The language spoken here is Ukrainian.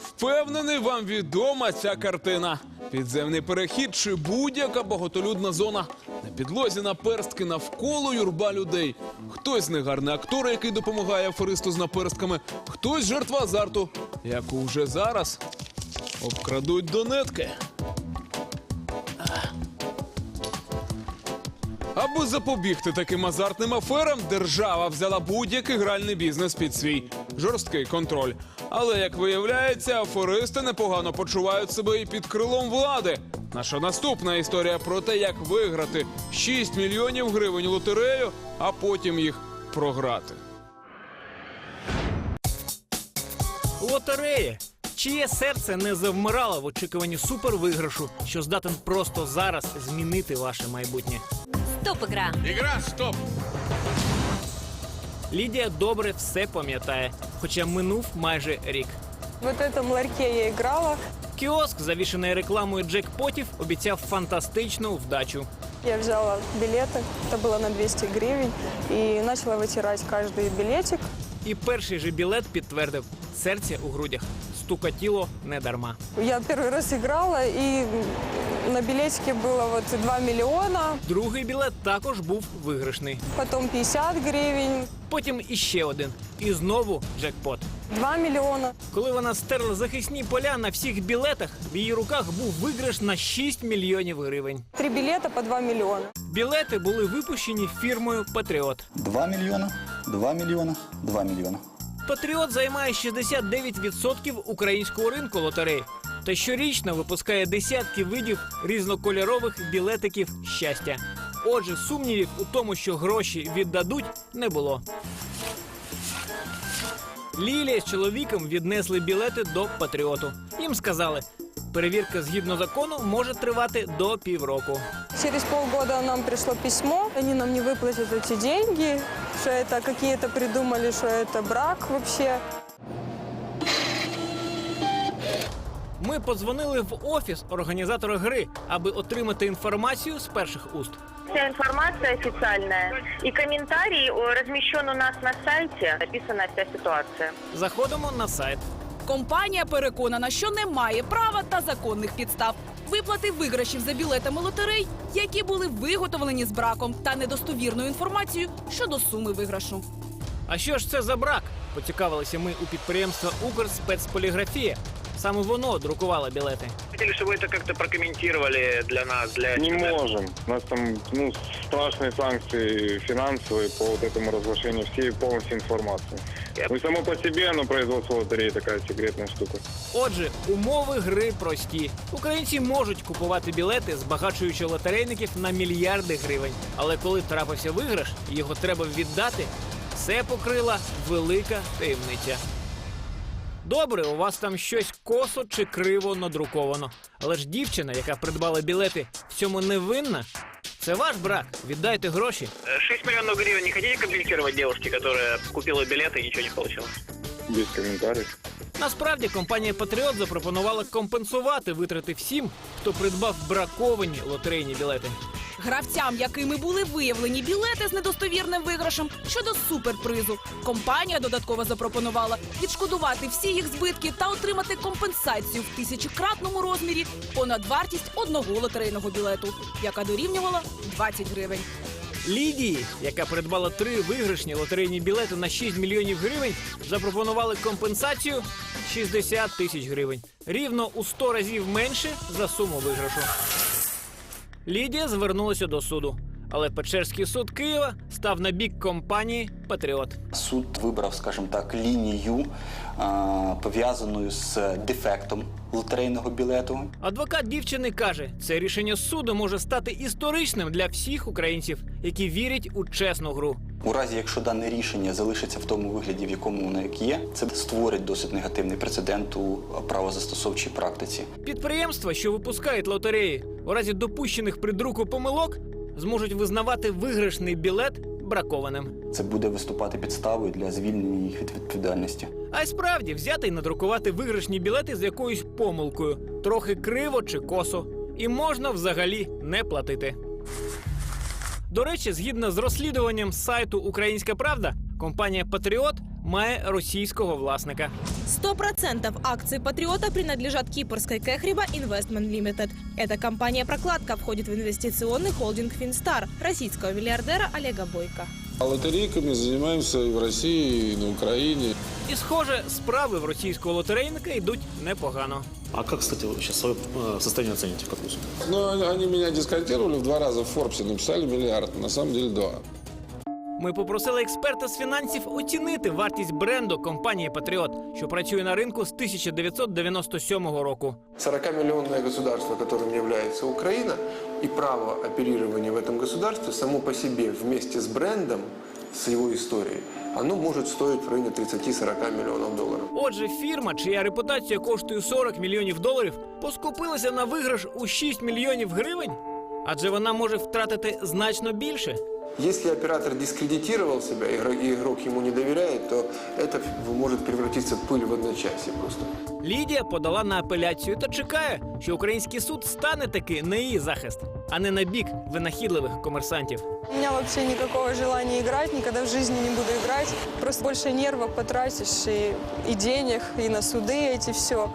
Впевнений, вам відома ця картина. Підземний перехід чи будь-яка багатолюдна зона. На підлозі наперстки навколо юрба людей. Хтось негарний актор, який допомагає аферисту з наперстками, хтось жертва азарту, яку вже зараз обкрадуть до Аби запобігти таким азартним аферам, держава взяла будь-який гральний бізнес під свій жорсткий контроль. Але як виявляється, аферисти непогано почувають себе і під крилом влади. Наша наступна історія про те, як виграти 6 мільйонів гривень лотерею, а потім їх програти. Лотереї. Чиє серце не завмирало в очікуванні супервиграшу, що здатен просто зараз змінити ваше майбутнє. Стоп игра. Ігра стоп! Лідія добре все пам'ятає, хоча минув майже рік. Вот в этом ларьке я играла. Кіоск, завішений рекламою джекпотів, обіцяв фантастичну вдачу. Я взяла билеты, это было на 200 гривен, и начала вытирать каждый билетик. І перший же білет підтвердив серце у грудях. Стукатіло не дарма. Я первый раз играла, и на билетике было вот 2 миллиона, Другий білет також був виграшний. потом 50 гривен, Потім іще один. І знову джекпот. 2 миллиона. Коли вона стерла захисні поля на всіх білетах, в її руках був виграш на 6 мільйонів гривень. Три билета по 2 миллиона. Білети були випущені фірмою Патріот. 2 мільйона, 2 мільйона, 2 мільйона. Патріот займає 69% українського ринку лотерей та щорічно випускає десятки видів різнокольорових білетиків щастя. Отже, сумнівів у тому, що гроші віддадуть, не було. Лілія з чоловіком віднесли білети до патріоту. Їм сказали, перевірка згідно закону може тривати до півроку. Через полгода нам пришло письмо, они нам не выплатят эти деньги, что это какие-то придумали, что это брак вообще. Ми подзвонили в офіс організатора гри, аби отримати інформацію з перших уст. Вся информация официальная и комментарий о, размещен у нас на сайте. Описана вся ситуация. Заходимо на сайт. Компанія переконана, що не має права та законних підстав виплати виграшів за білетами лотерей, які були виготовлені з браком та недостовірною інформацією щодо суми виграшу. А що ж це за брак? Поцікавилися ми у підприємства Укрспецполіграфія. Саме воно друкувало білети. Хотели, чтобы вы это как-то прокомментировали для нас, для Не тебя. можем. У нас там ну, страшные санкции финансовые по вот этому разглашению всей полностью информации. Ну само по себе, но производство лотереи такая секретная штука. Отже, умови гри прості. Українці можуть купувати білети, збагачуючи лотерейників на мільярди гривень. Але коли трапився виграш, і його треба віддати, все покрила велика таємниця. Добре, у вас там щось косо чи криво надруковано. Але ж дівчина, яка придбала білети, в цьому не винна. Це ваш брат. Віддайте гроші. Э, 6 миллионов гривен не хотите компенсировать девушке, которая купила билеты и ничего не получила? Без комментариев. Насправді компанія Патріот запропонувала компенсувати витрати всім, хто придбав браковані лотерейні білети. Гравцям, якими були виявлені білети з недостовірним виграшем щодо суперпризу, компанія додатково запропонувала відшкодувати всі їх збитки та отримати компенсацію в тисячократному розмірі понад вартість одного лотерейного білету, яка дорівнювала 20 гривень. Лідії, яка придбала три виграшні лотерейні білети на 6 мільйонів гривень, запропонували компенсацію 60 тисяч гривень. Рівно у 100 разів менше за суму виграшу. Лідія звернулася до суду, але Печерський суд Києва став на бік компанії Патріот. Суд вибрав, скажімо так, лінію а, пов'язану з дефектом лотерейного білету. Адвокат дівчини каже, це рішення суду може стати історичним для всіх українців, які вірять у чесну гру. У разі, якщо дане рішення залишиться в тому вигляді, в якому воно як є, це створить досить негативний прецедент у правозастосовчій практиці. Підприємства, що випускають лотереї, у разі допущених при друку помилок, зможуть визнавати виграшний білет бракованим. Це буде виступати підставою для звільнення їх від відповідальності. А й справді взяти і надрукувати виграшні білети з якоюсь помилкою, трохи криво чи косо, і можна взагалі не платити. До речі, згідно з розслідуванням сайту Українська Правда, компанія Патріот має російського власника. 100% акций «Патриота» принадлежат кипрской Кехриба Investment Limited. Эта компания-прокладка входит в инвестиционный холдинг «Финстар» российского миллиардера Олега Бойко. А лотерейками занимаемся и в России, и на Украине. І, схоже, справи в російського лотерейника йдуть непогано. А как, кстати, вы сейчас свое э, состояние оцените? Как вы? Но они- они меня дисконтировали в два раза в Форбсе, написали миллиард, на самом деле два. Ми попросили експерта з фінансів оцінити вартість бренду компанії Патріот, що працює на ринку з 1997 року. 40-миллионное государство, которым является Украина, и право оперирования в этом государстве само по себе вместе с брендом, с его историей, оно может стоить в районе 30-40 миллионов долларов. Отже, фірма, чия репутація коштує 40 мільйонів доларів, поскупилася на виграш у 6 мільйонів гривень. Адже вона може втратити значно більше. Если оператор дискредитировал себя, игрок, и игрок ему не доверяет, то это может превратиться в пыль в одночасье просто. Лідія подала на апеляцію та чекає, що український суд стане таки на її захист, а не на бік винахідливих комерсантів. У меня вообще никакого желания играть, никогда в жизни не буду играть. Просто больше нервов потратишь и, и денег, и на суды эти все.